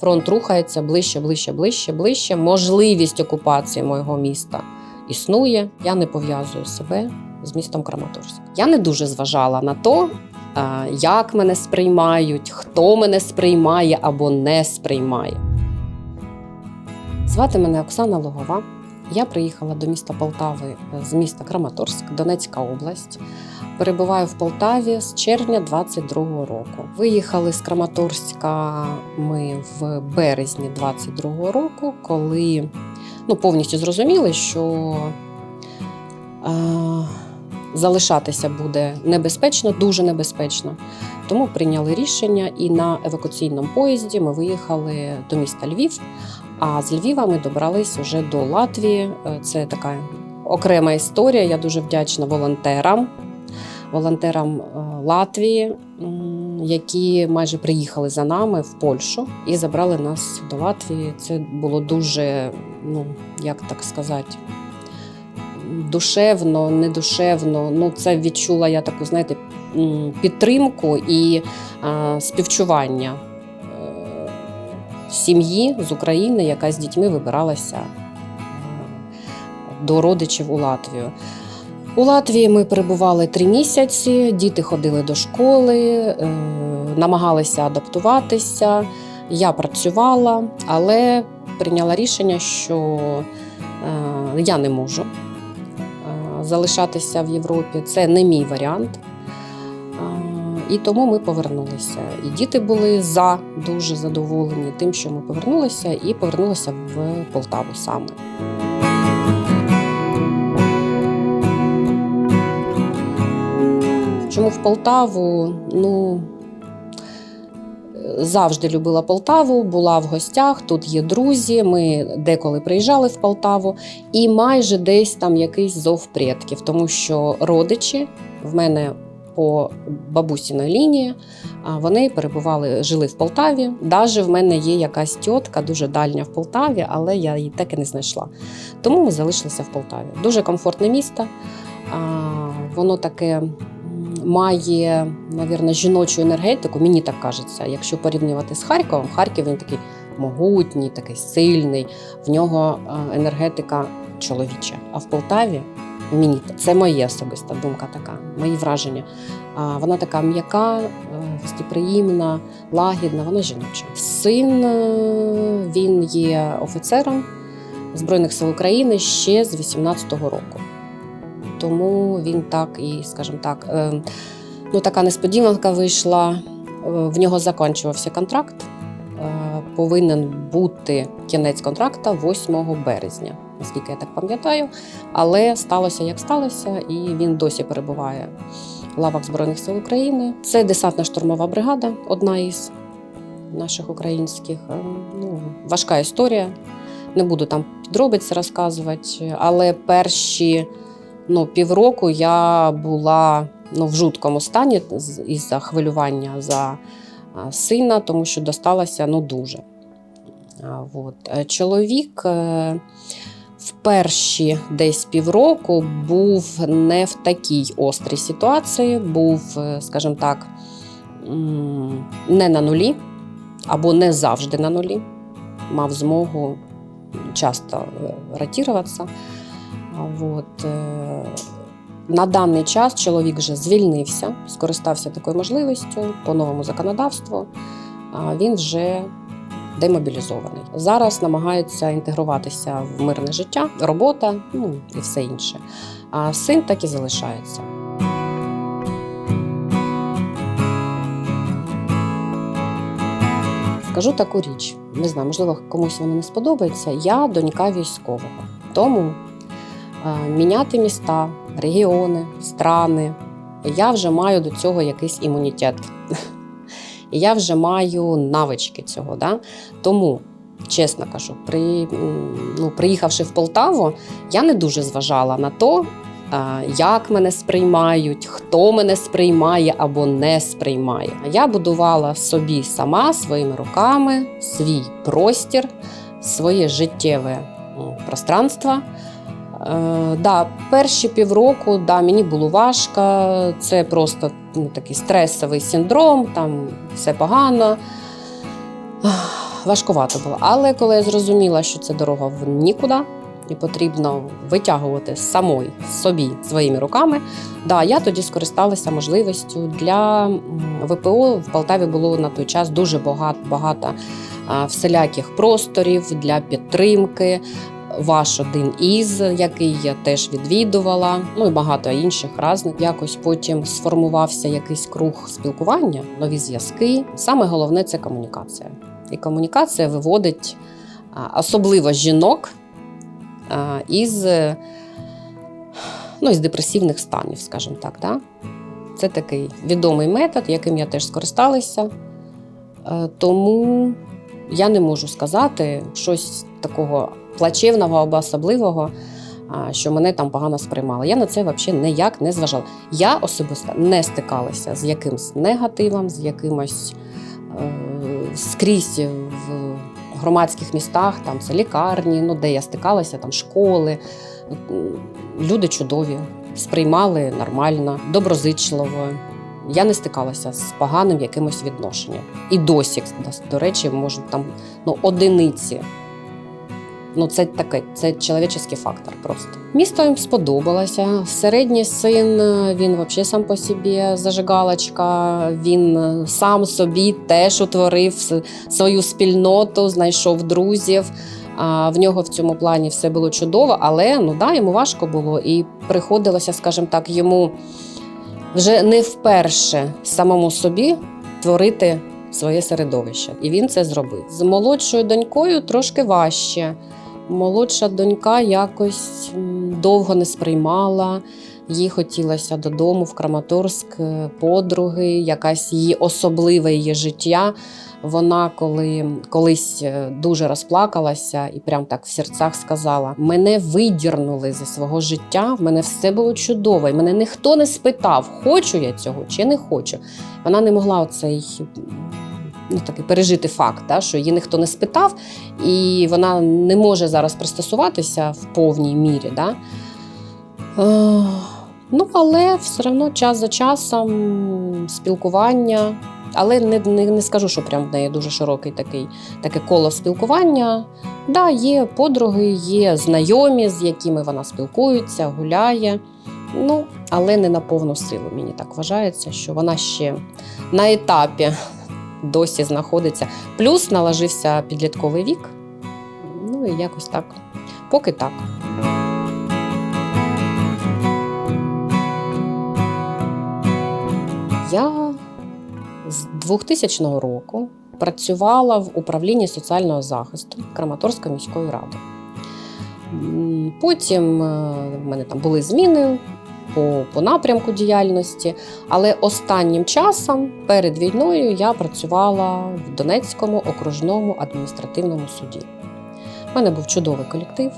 Фронт рухається ближче, ближче, ближче, ближче. Можливість окупації мого міста існує. Я не пов'язую себе з містом Краматорськ. Я не дуже зважала на то, як мене сприймають, хто мене сприймає або не сприймає. Звати мене Оксана Логова. Я приїхала до міста Полтави з міста Краматорськ, Донецька область. Перебуваю в Полтаві з червня 22-го року. Виїхали з Краматорська ми в березні 22-го року, коли ну, повністю зрозуміли, що е, залишатися буде небезпечно, дуже небезпечно. Тому прийняли рішення, і на евакуаційному поїзді ми виїхали до міста Львів. А з Львіва ми добрались вже до Латвії. Е, Це така окрема історія. Я дуже вдячна волонтерам, волонтерам е, Латвії, які майже приїхали за нами в Польщу і забрали нас до Латвії. Це було дуже, ну як так сказати, душевно, недушевно. Ну, це відчула я таку, знаєте, підтримку і е, співчування сім'ї з України, яка з дітьми вибиралася е, до родичів у Латвію. У Латвії ми перебували три місяці, діти ходили до школи, е, намагалися адаптуватися. Я працювала, але прийняла рішення, що е, я не можу залишатися в Європі. Це не мій варіант. І тому ми повернулися. І діти були за дуже задоволені тим, що ми повернулися, і повернулися в Полтаву саме. Чому в Полтаву? Ну завжди любила Полтаву, була в гостях. Тут є друзі. Ми деколи приїжджали в Полтаву, і майже десь там якийсь зов предків, тому що родичі в мене по бабусіної лінії. Вони перебували, жили в Полтаві. Даже в мене є якась тітка, дуже дальня в Полтаві, але я її так і не знайшла. Тому ми залишилися в Полтаві. Дуже комфортне місто. Воно таке має, навірно, жіночу енергетику, мені так кажеться. Якщо порівнювати з Харковом, Харків він такий могутній, такий сильний, в нього енергетика чоловіча. А в Полтаві мені це моя особиста думка така, мої враження. А вона така м'яка, е, гостеприємна, лагідна, вона жіноча. Син е, він є офіцером Збройних сил України ще з 18-го року. Тому він так і, скажімо так, е, ну така несподіванка вийшла. В нього закінчувався контракт. Повинен бути кінець контракта 8 березня, наскільки я так пам'ятаю. Але сталося як сталося, і він досі перебуває в лавах Збройних сил України. Це десантна штурмова бригада, одна із наших українських. Е, Ну, важка історія. Не буду там подробиці розказувати, але перші ну, півроку я була ну, в жуткому стані із-за хвилювання за сина, тому що досталося ну, дуже. От. Е, Чоловік е, в перші десь півроку був не в такій острій ситуації, був, е, скажімо так, не на нулі або не завжди на нулі. Мав змогу часто ротуватися. От, на даний час чоловік вже звільнився, скористався такою можливістю по новому законодавству. Він вже демобілізований. Зараз намагається інтегруватися в мирне життя, робота, ну і все інше. А син так і залишається. Скажу таку річ, не знаю, можливо, комусь вона не сподобається. Я донька військового. Тому міняти міста, регіони, страни. Я вже маю до цього якийсь імунітет. Я вже маю навички цього. Да? Тому, чесно кажу, при, ну, приїхавши в Полтаву, я не дуже зважала на то, як мене сприймають, хто мене сприймає або не сприймає. Я будувала собі сама своїми руками свій простір, своє життєве пространство. Е, да, перші півроку да, мені було важко. Це просто ну, такий стресовий синдром, там все погано. Важкувато було. Але коли я зрозуміла, що це дорога в нікуди, і потрібно витягувати самої собі своїми руками, да, я тоді скористалася можливістю для ВПО. В Полтаві було на той час дуже багато, багато всіляких просторів для підтримки. Ваш один із, який я теж відвідувала, ну і багато інших разних. Якось потім сформувався якийсь круг спілкування, нові зв'язки. Саме головне це комунікація. І комунікація виводить особливо жінок із, ну, із депресивних станів, скажімо так. Да? Це такий відомий метод, яким я теж скористалася. Е, Тому я не можу сказати щось такого плачевного або особливого, що мене там погано сприймали. Я на це взагалі ніяк не зважала. Я особисто не стикалася з якимсь негативом, з якимось е, скрізь в громадських містах, там це лікарні, ну де я стикалася, там школи. Люди чудові, сприймали нормально, доброзичливо. Я не стикалася з поганим якимось відношенням. І досі, до речі, можуть там ну, одиниці. Ну, це таке, це чоловічий фактор просто. Місто їм сподобалося. Середній син е, він взагалі сам по собі зажигалочка. Він е, сам собі теж утворив свою спільноту, знайшов друзів. А в нього в цьому плані все було чудово, але ну да, йому важко було і приходилося, скажімо так, йому вже не вперше самому собі творити своє середовище. І він це зробив. З молодшою донькою трошки важче. Молодша донька якось довго не сприймала. Їй хотілося додому в Краматорськ е, подруги, якась її особливе її життя. Вона коли колись е, дуже розплакалася і прям так в серцях сказала: мене видірнули зі свого життя, в мене все було чудово, і мене ніхто не спитав, хочу я цього чи не хочу. Вона не могла оцей ну, такий пережити факт, да, що її ніхто не спитав, і вона не може зараз пристосуватися в повній мірі. Да. Е, ну, але все одно час за часом спілкування. Але не, не, не скажу, що прям в неї дуже широкий такий, таке коло спілкування. Да, є подруги, є знайомі, з якими вона спілкується, гуляє. Ну, але не на повну силу. Мені так вважається, що вона ще на етапі досі знаходиться. Плюс наложився підлітковий вік. Ну і якось так. Поки так. Я з 2000 року працювала в управлінні соціального захисту Краматорської міської ради. Потім е, в мене там були зміни по, по напрямку діяльності, але останнім часом перед війною я працювала в Донецькому окружному адміністративному суді. У мене був чудовий колектив.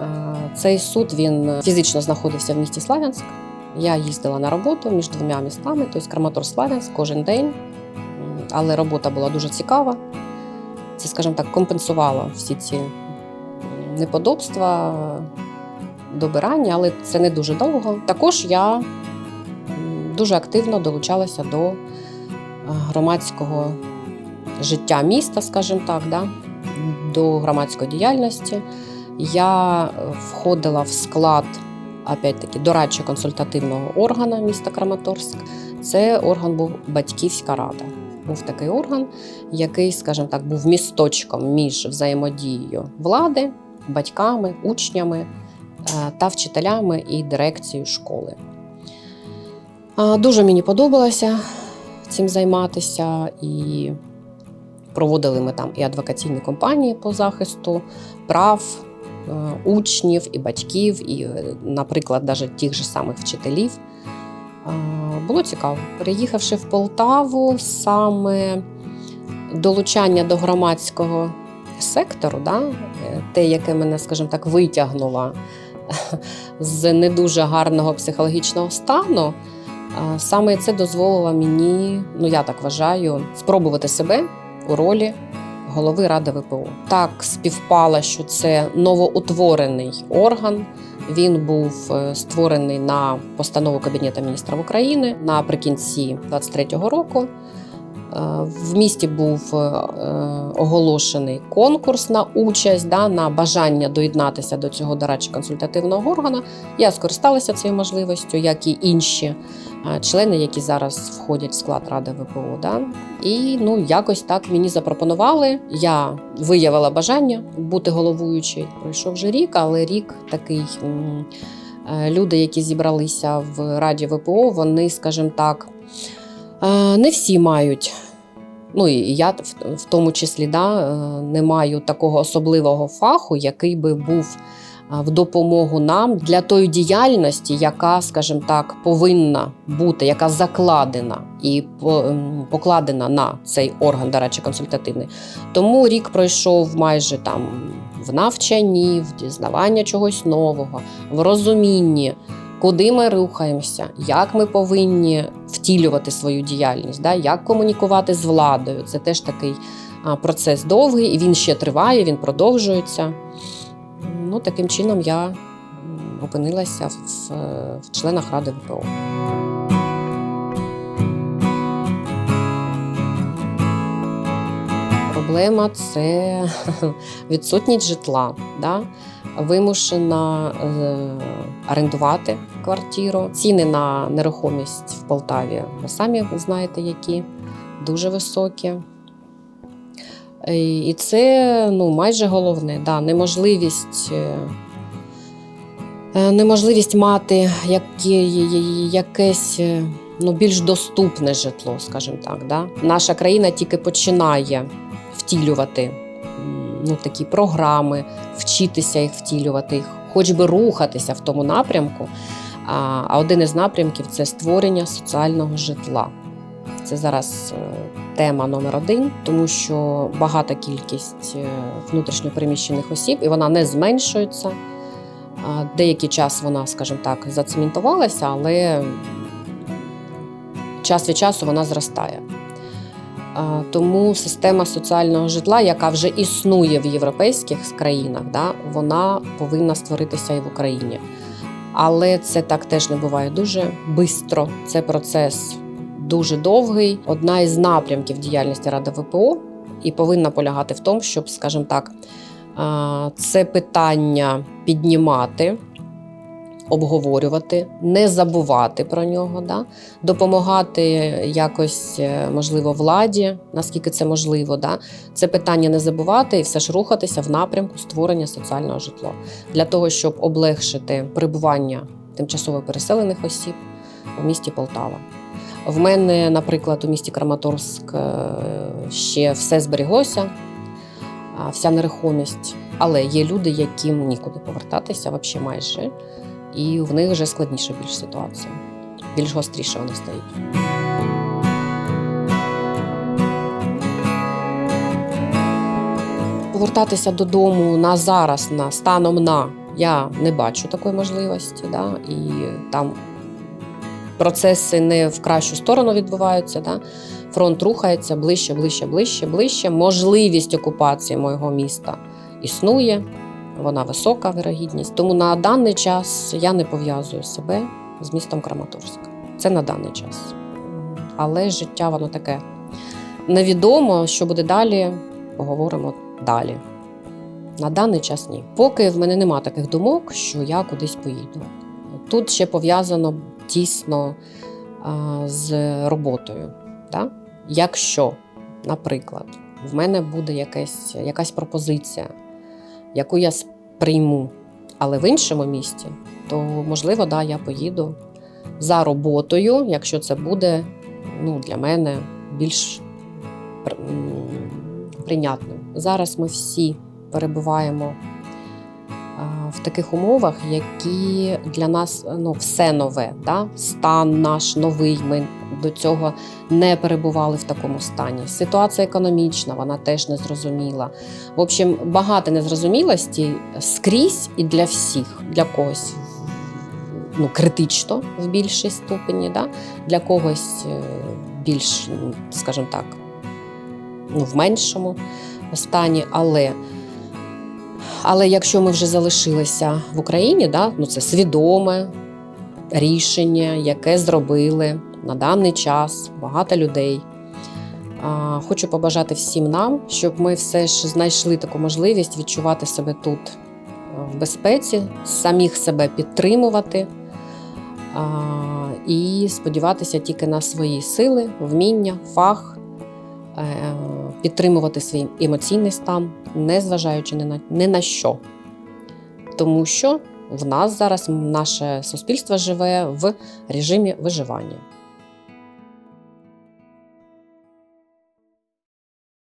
Е, Цей суд він фізично знаходився в місті Славянськ. Я їздила на роботу між двома містами, тобто Краматор-Славянськ кожен день. Але робота була дуже цікава. Це, скажімо так, компенсувало всі ці неподобства, добирання, але це не дуже довго. Також я дуже активно долучалася до е, громадського життя міста, скажімо так, да? до громадської діяльності. Я е, входила в склад опять-таки дорадчо-консультативного органу міста Краматорськ. Це орган був батьківська рада. Був такий орган, який, скажімо так, був місточком між взаємодією влади, батьками, учнями та вчителями і дирекцією школи. Дуже мені подобалося цим займатися, і проводили ми там і адвокаційні кампанії по захисту прав е, учнів і батьків, і, е, наприклад, навіть тих же самих вчителів. Е, Було цікаво. Переїхавши в Полтаву, саме долучання до громадського сектору, да, е, те, яке мене, скажімо так, витягнуло з не дуже гарного психологічного стану, саме це дозволило мені, ну я так вважаю, спробувати себе у ролі голови Ради ВПО. Так співпало, що це новоутворений орган. Він був е, створений на постанову Кабінету міністрів України наприкінці 23-го року. В місті був е, оголошений конкурс на участь, да, на бажання доєднатися до цього дорадчо-консультативного органу. Я скористалася цією можливістю, як і інші е, члени, які зараз входять в склад Ради ВПО. Да. І ну, якось так мені запропонували. Я виявила бажання бути головуючою. Пройшов вже рік, але рік такий. е, Люди, які зібралися в Раді ВПО, вони, скажімо так, е, не всі мають. Ну і я в, тому числі да, е, не маю такого особливого фаху, який би був е, в допомогу нам для тої діяльності, яка, скажімо так, повинна бути, яка закладена і ем, покладена на цей орган, до речі, консультативний. Тому рік пройшов майже там в навчанні, в дізнаванні чогось нового, в розумінні, куди ми рухаємося, як ми повинні втілювати свою діяльність, да, як комунікувати з владою. Це теж такий процес довгий, і він ще триває, він продовжується. Ну, таким чином я опинилася в, в членах Ради ВПО. Проблема це відсутність житла. Да? Вимушена е, орендувати квартиру. Ціни на нерухомість в Полтаві, ви самі знаєте, які дуже високі. І це ну, майже головне, да, неможливість, е, е, неможливість мати яке, якесь ну, більш доступне житло, скажімо так. Да? Наша країна тільки починає втілювати ну, такі програми, вчитися їх втілювати, хоч би рухатися в тому напрямку. А, один із напрямків це створення соціального житла. Це зараз е, тема номер один, тому що багата кількість е, внутрішньопереміщених осіб, і вона не зменшується. Деякий час вона, скажімо так, зацементувалася, але час від часу вона зростає. Тому система соціального житла, яка вже існує в європейських країнах, да, вона повинна створитися і в Україні. Але це так теж не буває дуже швидко. Це процес дуже довгий. Одна із напрямків діяльності Ради ВПО і повинна полягати в тому, щоб, скажімо так, це питання піднімати, обговорювати, не забувати про нього, да? допомагати якось, е, можливо, владі, наскільки це можливо. Да? Це питання не забувати і все ж рухатися в напрямку створення соціального житла для того, щоб облегшити перебування тимчасово переселених осіб у місті Полтава. В мене, наприклад, у місті Краматорськ е, ще все зберіглося, вся нерухомість. Але є люди, яким нікуди повертатися, взагалі майже, і в них вже складніша більш ситуація, більш гостріше вона стоїть. Повертатися додому на зараз, на станом на я не бачу такої можливості. Да? І там процеси не в кращу сторону відбуваються. Да? Фронт рухається ближче, ближче, ближче, ближче. Можливість окупації мого міста існує, вона висока вирогідність. Тому на даний час я не пов'язую себе з містом Краматорськ. Це на даний час. Але життя воно таке невідомо, що буде далі, поговоримо далі. На даний час ні. Поки в мене нема таких думок, що я кудись поїду. Тут ще пов'язано тісно з роботою. Да? Якщо, наприклад, в мене буде якась, якась пропозиція, яку я сприйму, але в іншому місті, то можливо, да, я поїду за роботою, якщо це буде ну, для мене більш прийнятним. Зараз ми всі перебуваємо в таких умовах, які для нас ну, все нове. Да? Стан наш новий. Ми до цього не перебували в такому стані. Ситуація економічна, вона теж незрозуміла. В общем, багато незрозумілості скрізь і для всіх, для когось ну, критично в більшій ступені, да? для когось е, більш, скажімо так, ну, в меншому стані. Але, але якщо ми вже залишилися в Україні, да, ну, це свідоме рішення, яке зробили на даний час багато людей. Хочу побажати всім нам, щоб ми все ж знайшли таку можливість відчувати себе тут е, в безпеці, самих себе підтримувати і сподіватися тільки на свої сили, вміння, фах, е, підтримувати свій емоційний стан, незважаючи ні на, ні на що. Тому що в нас зараз наше суспільство живе в режимі виживання.